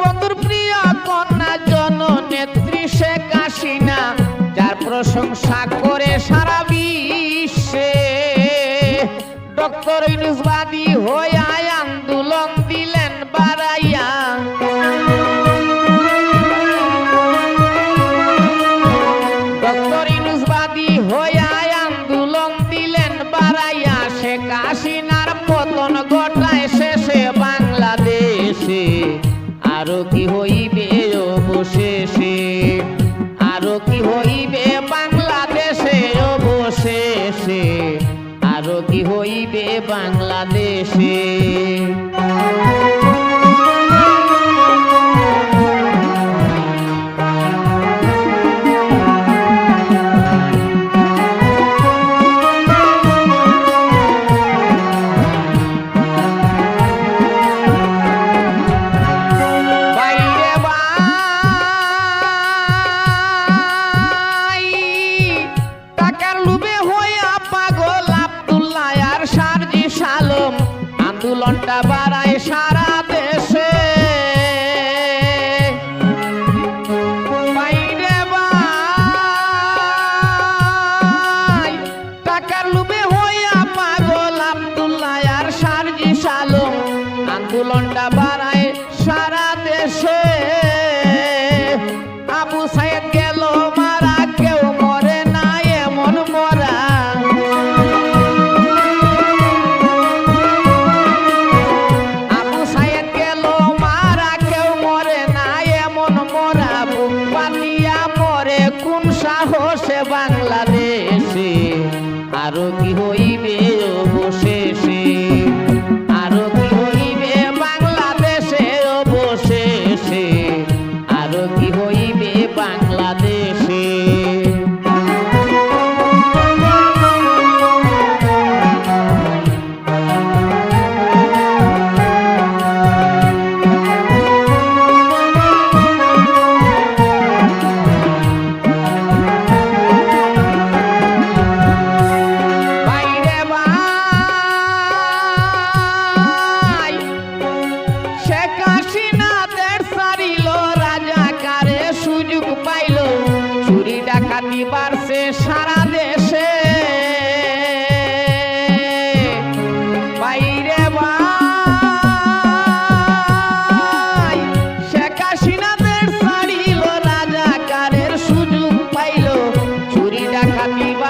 বঙ্গবন্ধুর প্রিয় কন্যা জননেত্রী শেখ হাসিনা যার প্রশংসা করে আরও কি হইবে। ফুলনটা বাড়ায়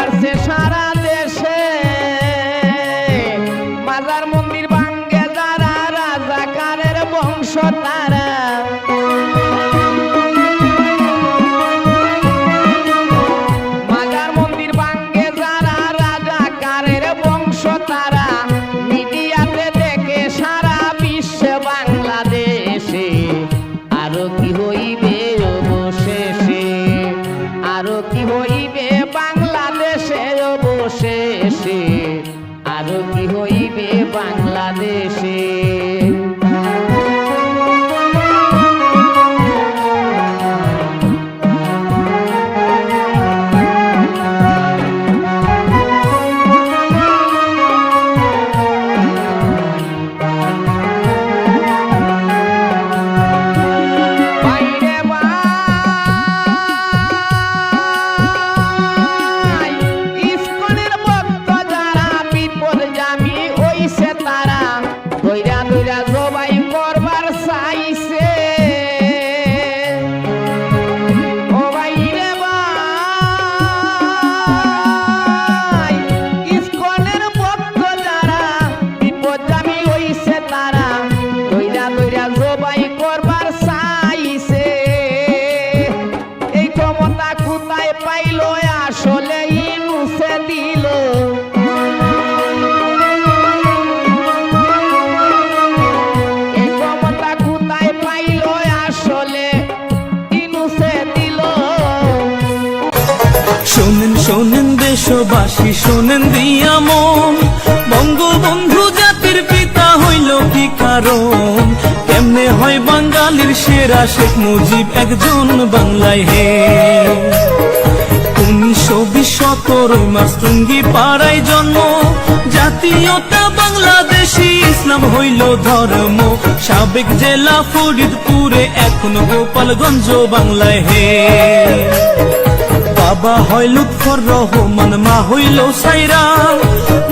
বাড়ছে সারা দেশে। মাজার মন্দির ভাঙ্গে যারা, রাজাকারের বংশ তারা। মন্দির ভাঙ্গে যারা, রাজাকারের বংশ তারা। মিডিয়াতে দেখে সারা বিশ্বে বাংলাদেশে। আরও কি হইবে অবশেষে? আরও কি হইবে আরও কি হইবে বাংলাদেশে? কোথায় পাইল, আসলে মুছে দিল। শোনেন শোনেন দেশবাসী, শোনেন দিয়া মন। বঙ্গবন্ধু জাতির পিতা হইল কি কারণ? হয় বাঙালির সেরা শেখ মুজিব একজন বাংলায় হে। উনিশশো বিশ সতেরোই মার্চ টুঙ্গি পাড়ায় জন্ম। জাতীয়তা বাংলাদেশি ইসলাম হইল ধর্ম। সাবেক জেলা ফরিদপুরে এখন গোপালগঞ্জ বাংলায় হে। বাবা হয় লুৎফর রহমান, মা হইল সাইরা।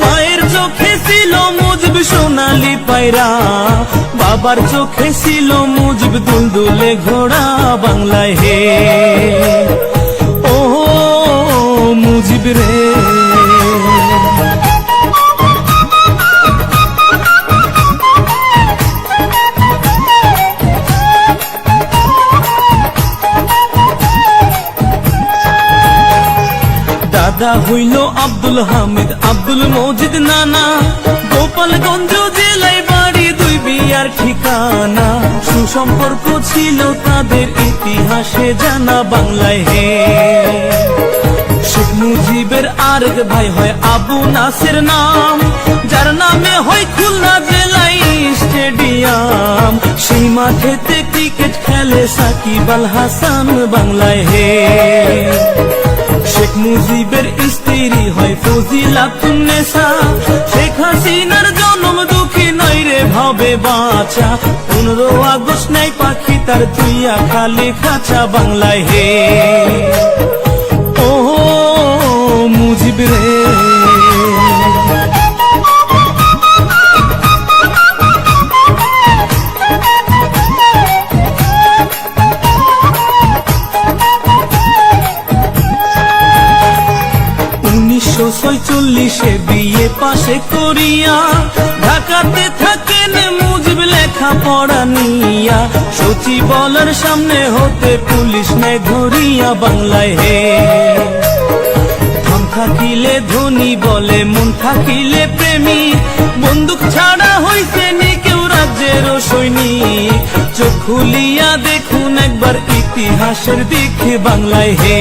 মায়ের চোখে ছিল মুজব সোনালি পায়রা। বাবার চোখে ছিল মুজব দুলদুলে ঘোড়া বাংলায় হে। দাদা হইল আব্দুল হামিদ আব্দুল মজিদ নানা গোপালগঞ্জ জেলায় বাড়ি দুই বিয়ার ঠিকানা। সুসম্পর্ক ছিল তাদের ইতিহাসে, জানা বাংলায় হে। শেখ মুজিবের আরেক ভাই হয় আবু নাসের নাম, যার নামে হয় খুলনা স্টেডিয়াম সেই মাঠেতে ক্রিকেট খেলে সাকিব আল হাসান বাংলায় হে। শেখ মুজিবের স্ত্রী হয় ফজিলা ফজিলাতুন্নেসা শেখ হাসিনার জন্ম দুঃখী নয় রে, ভাবে বাঁচা। পনেরো আগস্ট নাই পাখি তার তুইয়া খালি খাঁচা বাংলায় হে। ও মুজিব রে। ছয়চল্লিশে বিয়ে পাশে করিয়া, ঢাকাতে থাকেন মুজিব লেখা পড়া নিয়া। সচিবালয়ের সামনে হতে পুলিশ নেয় ধরিয়া বাংলায় হে। থাকিলে ধনী বলে, মন থাকিলে প্রেমী। বন্দুক ছাড়া হইছে নি কেউ রাজ্যের সৈনিক। চোখ খুলিয়া দেখুন একবার ইতিহাসের দিকে বাংলায় হে।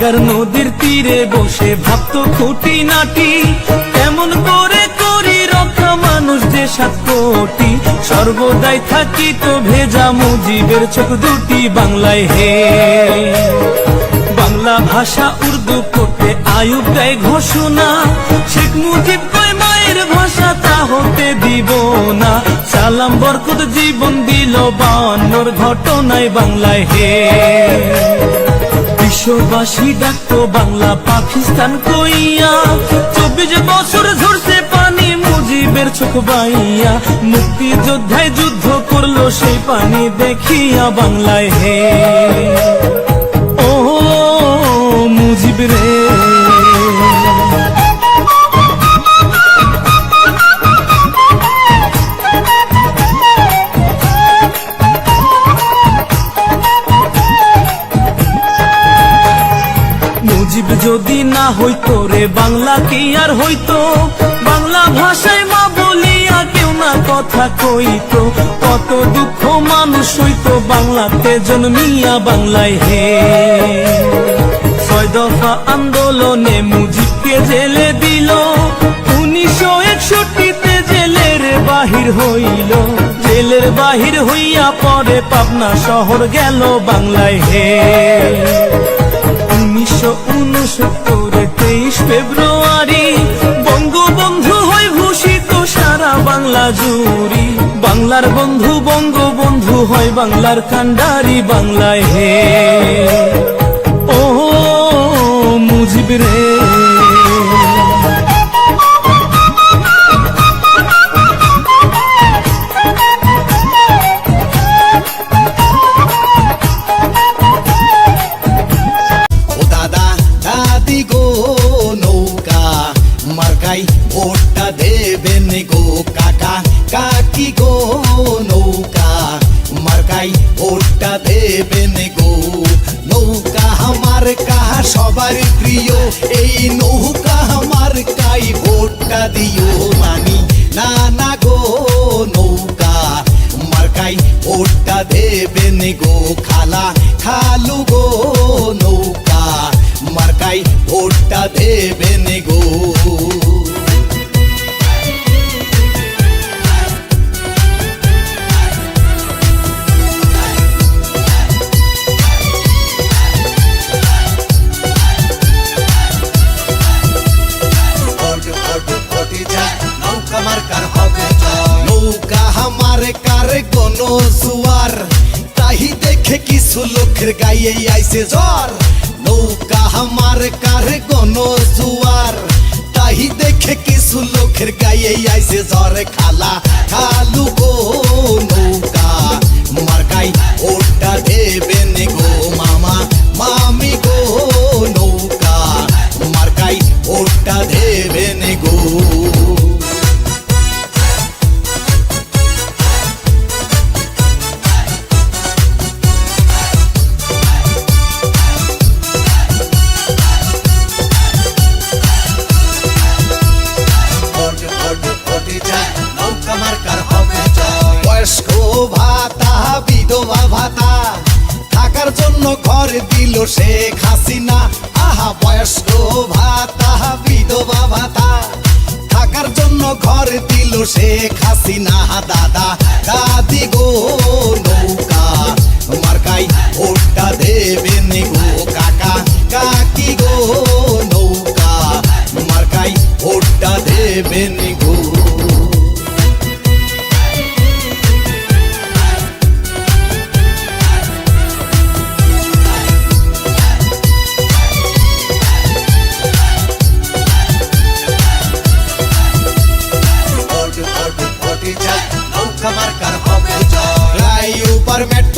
বাইগার নদীর তীরে বসে ভাবতো খুঁটি নাটি কেমন করে করি রক্ষা মানুষ যে সাত কোটি। সর্বদাই থাকি তো ভেজা মুজিবের চোখ দুটি বাংলায় হে। বাংলা ভাষা উর্দু করতে আয়ুব দেয় ঘোষণা। শেখ মুজিব কয় মায়ের ভাষা তা হতে দিব না। সালাম, বরকত, জীবন দিল বান্নর ঘটনায় বাংলায় হে। বিশ্ববাসী ডাকতো বাংলা, পাকিস্তান কইয়া। চব্বিশ বছর ঝরছে পানি, মুজিবের চোখ বাইয়া। মুক্তিযোদ্ধায় যুদ্ধ করল সেই পানি, দেখিয়া বাংলায় হে। ও মুজিব রে। মুজিব যদি না হইতো রে, বাংলা কি আর হইতো? বাংলা ভাষায় মা বলিয়া কেউ না কথা কইতো। কত দুঃখ মানুষ হইতো বাংলাতে জন্মিয়া বাংলায় হে। ছয় দফা আন্দোলনে মুজিবকে জেলে দিল। উনিশশো একষট্টিতে জেলের বাহির হইল। জেলের বাহির হইয়া পরে পাবনা শহর গেল বাংলায় হে। উনসত্তরে তেইশ ফেব্রুয়ারি, বঙ্গবন্ধু হয় ভূষিত সারা বাংলা জুড়ি। বাংলার বন্ধু, বঙ্গবন্ধু হয় বাংলার কান্ডারি বাংলায় হে। ও মুজিব রে। মার্কাই ভোটটা দেবেন গো খালা। খালু গো নৌকা। মার্কাই ভোটটা দেবেন গো। ওট আমার কার কোন জুয়ার, তাহি দেখে কিছু লোকের গায়ে আইছে জ্বর। নৌকা আমার কার কোন জুয়ার, তাহি দেখে কিছু লোকের গায়ে আইছে জ্বর। খালা খালু গো নৌকা, মার্কাই ওটা দেবেন গো মামা, মামি। ঘর দিল শেখ হাসিনা, দাদা, দাদি গো, নৌকা। মার্কাই ওটা দেবেন গো, কাকা, কাকি গো, নৌকা। মার্কাই দেবে দেবেন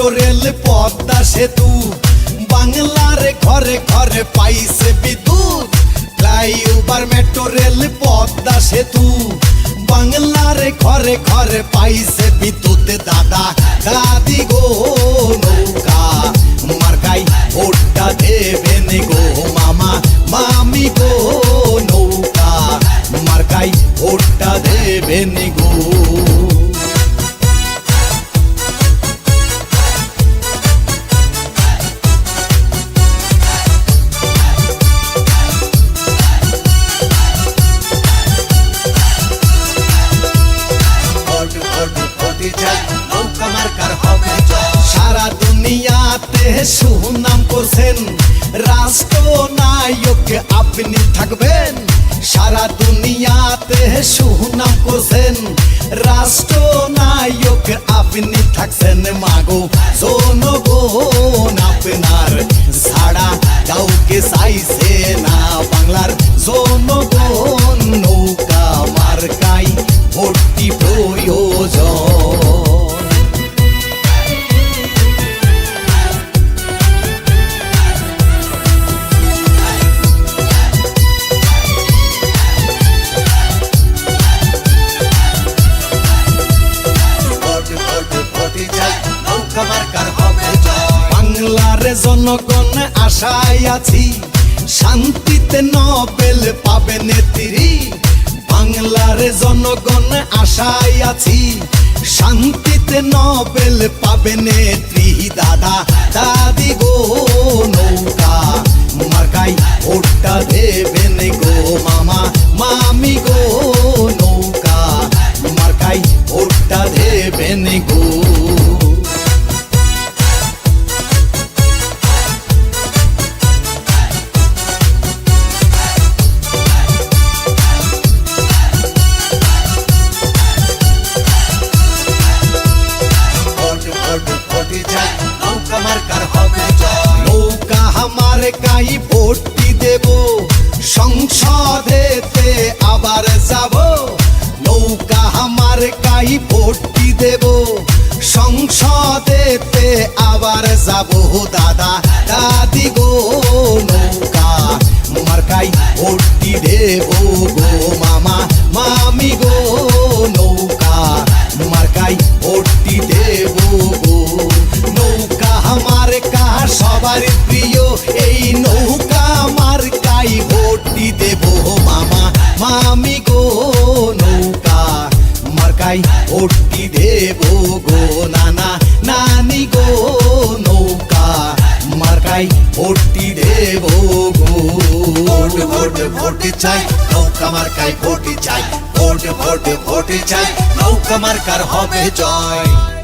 মেট্রো রেল পদ্মা সেতু। বাংলার ঘরে ঘরে পাইছে বিদ্যুৎ। ফ্লাইওভার মেট্রো রেল পদ্মা সেতু। বাংলার ঘরে ঘরে পাইছে বিদ্যুৎ। দাদা, দাদি গো, নৌকা মার্কাই ভোটটা দেবেন গো। মামা, মামি গো, নৌকা মার্কাই ভোটটা দেবেন গো। আপনি থাকবেন, সারা দুনিয়াতে সুনাম করছেন। রাষ্ট্র নায়ক আপনি থাকছেন মাগো, জনগণ আপনার ছাড়া কাউকে চাইছে না বাংলার জনগণ। আছি। শান্তিতে নবেল পাবে নেত্রী বাংলার জনগণ আশায় আছি। শান্তিতে নবেল পাবে নেত্রী দাদা। দাদি গো। আমার কাই ভোটটি দেব। সংসদেতে আবার যাব। নৌকা আমার কাই ভোটটি দেব। সংসদেতে আবার যাব। দাদা, দাদি গো, নৌকা মার্কাই ভোটটি দেব। এই নৌকা মার্কাই ভোটটি দেব মামা। মামি গো, নৌকা মার্কাই ভোটটি দেব গো নানা। নানি গো, নৌকা মার্কাই ভোটটি দেব গো। ভোট ভোট ভোট চাই, নৌকা মার্কাই ভোট চাই। ভোট ভোট ভোট চাই, নৌকা মার্কার হবে জয়।